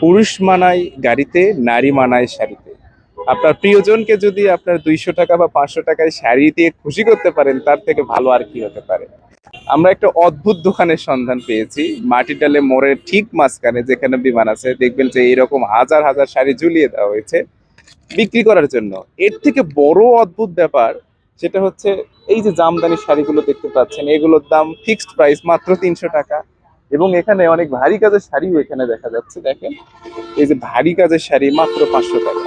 পুরুষ মানায় গাড়িতে, নারী মানায় শাড়িতে। আপনার প্রিয়জনকে যদি আপনার দুইশো টাকা বা পাঁচশো টাকায় শাড়ি দিয়ে খুশি করতে পারেন, তার থেকে ভালো আর কি হতে পারে? আমরা একটা অদ্ভুত দোকানের সন্ধান পেয়েছি মাটিডালে মোড়ের ঠিক মাঝখানে যেখানে বিমান আছে। দেখবেন যে এরকম হাজার হাজার শাড়ি ঝুলিয়ে দেওয়া হয়েছে বিক্রি করার জন্য। এর থেকে বড় অদ্ভুত ব্যাপার সেটা হচ্ছে, এই যে জামদানি শাড়িগুলো দেখতে পাচ্ছেন, এগুলোর দাম ফিক্সড প্রাইস মাত্র তিনশো টাকা। এবং এখানে অনেক ভারী কাজের শাড়িও এখানে দেখা যাচ্ছে, দেখেন। এই যে ভারী কাজের শাড়ি মাত্র পাঁচশো টাকা।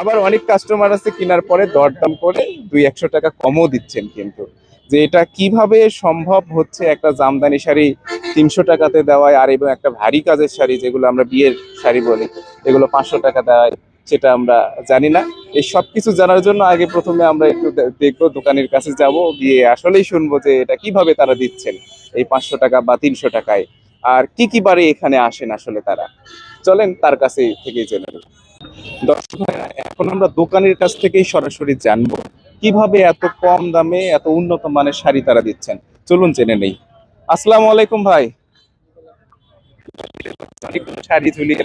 আবার অনেক কাস্টমার আছে কেনার পরে দরদাম করে দুই একশো টাকা কমও দিচ্ছেন কিন্তু। যে এটা কীভাবে সম্ভব হচ্ছে একটা জামদানি শাড়ি তিনশো টাকাতে দেওয়ায় আর এবং একটা ভারী কাজের শাড়ি যেগুলো আমরা বিয়ের শাড়ি বলি, এগুলো পাঁচশো টাকা দেওয়ায় সেটা আমরা জানি না। এই সব কিছু জানার জন্য আগে প্রথমে আমরা একটু দেখব দোকানের কাছে যাব, গিয়ে আসলেই শুনব যে এটা কীভাবে তারা দিচ্ছেন। এই পাঁচশো টাকা বা তিনশো টাকায়। আর কি কি বারে এখানে আসেন আসলে তারা? চলেন তার কাছে থেকেই জেনে নেব। দর্শক এখন আমরা দোকানের কাছ থেকেই সরাসরি জানব, কীভাবে এত কম দামে, এত উন্নত মানের শাড়ি তারা দিচ্ছেন? চলুন জেনে নেই। আসসালামু আলাইকুম ভাই। ঝুলিয়ে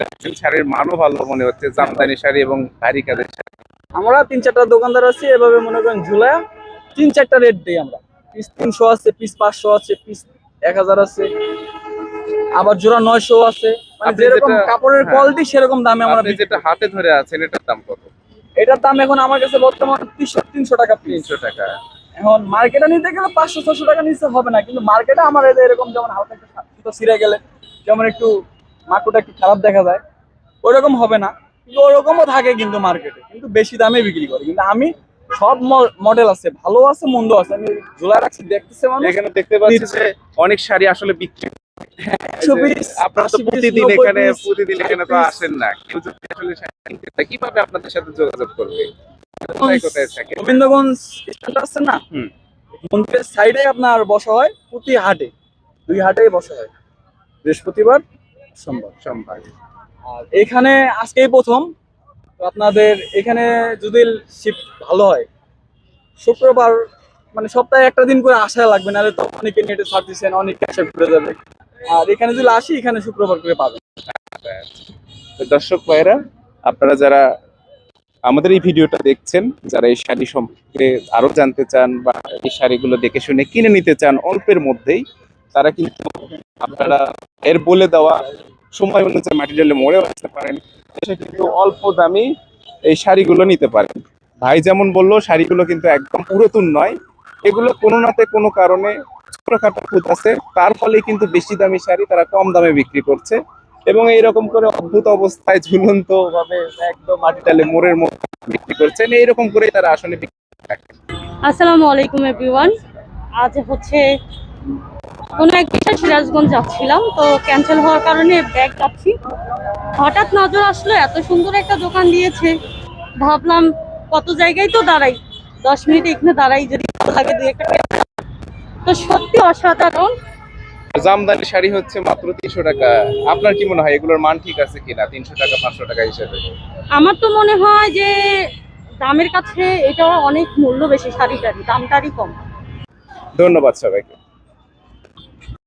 মনে আমরা তিন চারটা দোকানদার আছি, এভাবে মনে করেন ঝুলা তিন চারটা রেট দিই আমরা। পিস তিনশো আছে, পিস পাঁচশো আছে, পিস এক হাজার আছে। আবার জোড়া নয়শো আছে। মানে যেরকম কাপড়ের হ্যাঁ। কোয়ালিটি সেরকম দামে আমরা যেটা হাতে ধরে আছেন এটার দাম কত? এটার দাম এখন আমার কাছে বর্তমান তিনশো টাকা তিনশো টাকা। এখন মার্কেটে নিতে গেলে পাঁচশো ছশো টাকা নিচে হবে না। কিন্তু মার্কেটে আমার এরকম যেমন হালকা একটু ছিঁড়ে গেলে যেমন একটু মাকুটা একটু খারাপ দেখা যায় ওরকম হবে না। কিন্তু ওরকমও থাকে কিন্তু মার্কেটে কিন্তু বেশি দামে বিক্রি করে। কিন্তু আমি সব মডেল আছে ভালো আছে মন্দ আছে। আমি ঝুলা রাখছি দেখতেছে মানুষ। এখানে দেখতে পাচ্ছি যে অনেক শাড়ি আসলে বিক্রি আপনারা তো প্রতিদিন এখানে প্রতিদিন এখানে তো আসেন না। কেউ যদি আসলে কীভাবে আপনাদের সাথে যোগাযোগ করবে? গোবিন্দগঞ্জ আছে না? হুম। মন্দিরের সাইডে আপনার বসা হয় প্রতি হাটে। দুই হাটেই বসা হয়। বৃহস্পতিবার সোমবার। সম্ভাগ আর এখানে আজকেই প্রথম। তো আপনাদের এখানে যদি শিফট ভালো হয়, শুক্রবার মানে সপ্তাহে একটা দিন করে আসা লাগবে, নাহলে তো অনেকে নেটে ছাড় দিচ্ছেন অনেকে এসে ঘুরে যাবে। আর এখানে যদি আসি, এখানে শুক্রবার করে পাবেন। দর্শক ভাইরা আপনারা যারা আমাদের এই ভিডিওটা দেখছেন, যারা এই শাড়ি সম্পর্কে আরও জানতে চান বা এই শাড়িগুলো দেখে শুনে কিনে নিতে চান অল্পের মধ্যেই, তারা কিন্তু আপনারা এর বলে দেওয়া সময় অনুযায়ী মাটিডালে মোড়েও আসতে পারেন কিন্তু অল্প দামি এই শাড়িগুলো নিতে পারেন। ভাই যেমন বলল, শাড়িগুলো কিন্তু একদম পুরাতন নয়। এগুলো কোনো নাতে কোনো কারণে ছোটখাটো খুঁত আছে। তার ফলে কিন্তু বেশি দামি শাড়ি তারা কম দামে বিক্রি করছে। এবং এইরকম করে অদ্ভুত অবস্থায় ঝুলন্ত ভাবে একদম মাটিটালে মোড়ের মধ্যে বিক্রি করছেন, এইরকম করেই তারা আসলে বিক্রি করে আসসালামু আলাইকুম এভরিওয়ান আজ হচ্ছে কোনো এক বিষয় সিরাজগঞ্জ যাচ্ছিলাম তো ক্যান্সেল হওয়ার কারণে ব্যাগ যাচ্ছি হঠাৎ নজর আসলো এত সুন্দর একটা দোকান দিয়েছে। ভাবলাম কত জায়গায় তো দাঁড়াই দশ মিনিট এখানে দাঁড়াই যদি লাগে দুই একটা তো সত্যি অসাধারণ। জামদানি শাড়ি হচ্ছে মাত্র তিনশো টাকা। আপনার কি মনে হয় এগুলোর মান ঠিক আছে কিনা তিনশো টাকা পাঁচশো টাকা হিসেবে? আমার তো মনে হয় যে দামের কাছে এটা অনেক মূল্য বেশি শাড়িটারই দামটারই কম। ধন্যবাদ সবাইকে।